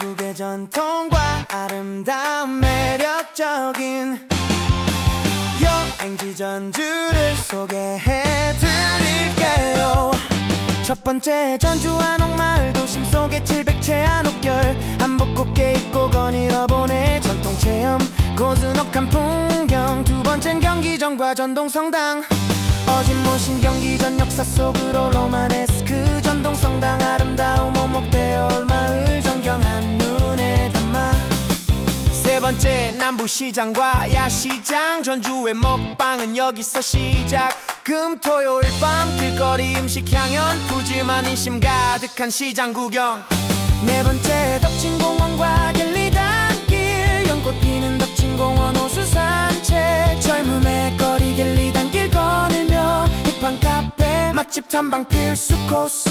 전국의 전통과 아름다움 매력적인 여행지 전주를 소개해 드릴게요. 첫 번째 전주 한옥마을 도심 속의 700채 한옥결 한복 곱게 입고 거닐어 보내 전통 체험 고즈넉한 풍경 두 번째는 경기전과 전동성당 어진 모신 경기전 역사 속으로 로마 번째 남부시장과 야시장. 전주의 먹방은 여기서 시작. 금 토요일 밤 길거리 음식 향연. 푸짐한 인심 가득한 시장 구경. 네 번째 덕진공 맛집 탐방 필수 코스.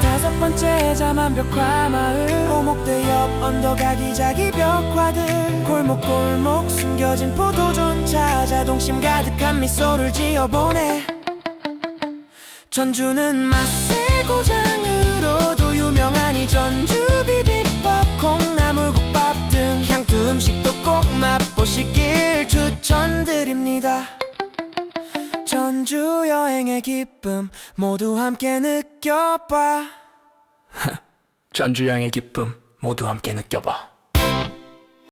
다섯 번째 자만벽화 마을. 오목대 옆 언덕 아기자기 벽화들. 골목골목 숨겨진 포도존 찾아 동심 가득한 미소를 지어보내 전주는 맛의 고장으 전주 여행의 기쁨 모두 함께 느껴봐 전주 여행의 기쁨 모두 함께 느껴봐.